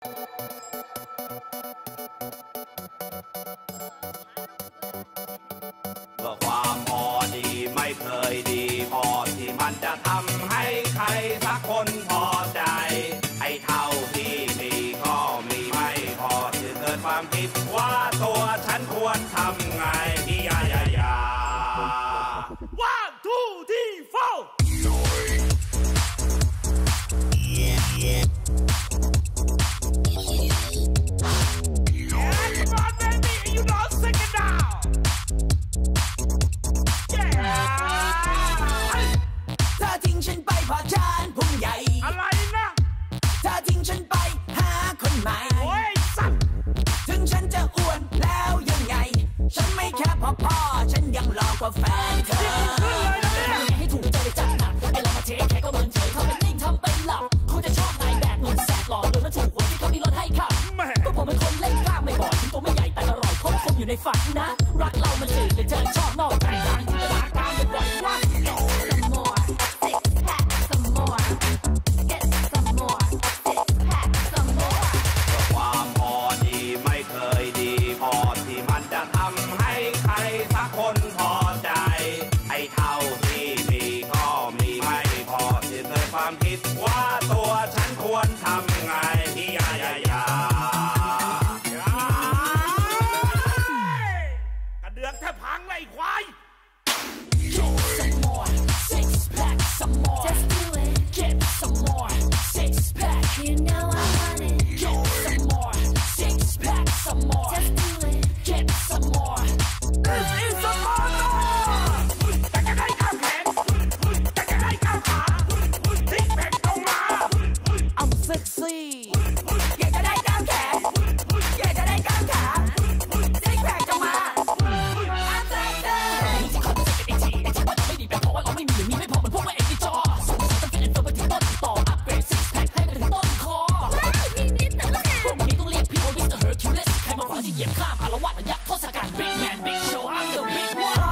เพื่อความพอดีไม่เคยดีพอที่มันจะทำให้ใครสักคนพอใจ ไอ้เท่าที่มีก็มีไม่พอจึงเกิดความคิดว่าตัวฉันควรทำไงที่ยายายา One two three four ฉันยังรอกว่าแฟนเธอให้ถูกใจจัดหนักไอ้เรามาเทคแค่ก็เหมือนเฉยเขาเป็นนิ่งทำเป็นหลับคงจะชอบนายแบบหนุ่มแสบหล่อรวยแล้วถูกหวที่เขามีรถให้ขับก็ผมเป็นคนเล่นกล้ามไม่บ่อยถึงตัวไม่ใหญ่แต่อร่อยคบคบอยู่ในฝันนะ รักเรามันจืดเลยเธอชอบนอกใจดังจินตนาการบ่อยว่า Plus I got big man, big show. I'm the big one.